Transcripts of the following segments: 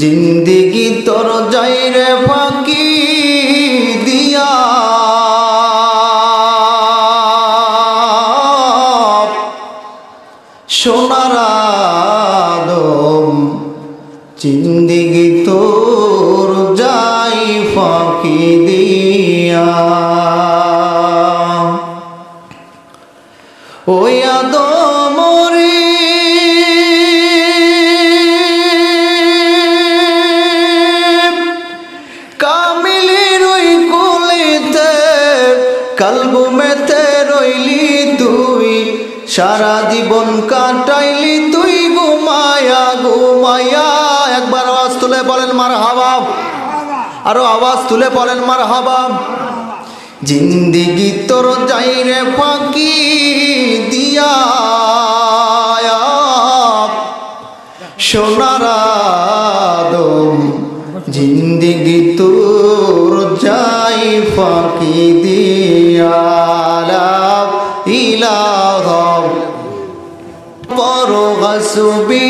জিন্দিগি তোর যাই রে ফাঁকি দিয়া। সোনার আদম, জিন্দিগি তোর যাই ফাঁকি দিয়া। ওই আদম কালবুমেতে রইলি তুই, সারা জীবন কাটাইলি তুই ঘুমায়া ঘুমায়া একবার আওয়াজ তুলে বলেন মার হাবাব আরও আওয়াজ তুলে বলেন মার হাবাব জিন্দিগি তোর যাই রে ফাঁকি দিয়া। সোনার জিন্দিগি তোর যাই ফাঁকি দিয়া। পর হসবি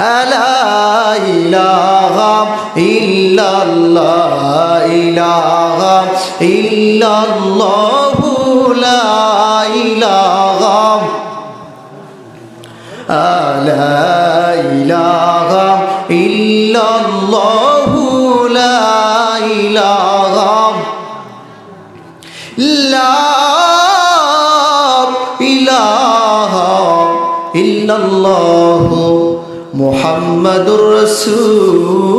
لا إله إلا الله إله إلا الله لا إله لا إله إلا الله لا إله لا إله إلا الله. محمد رسول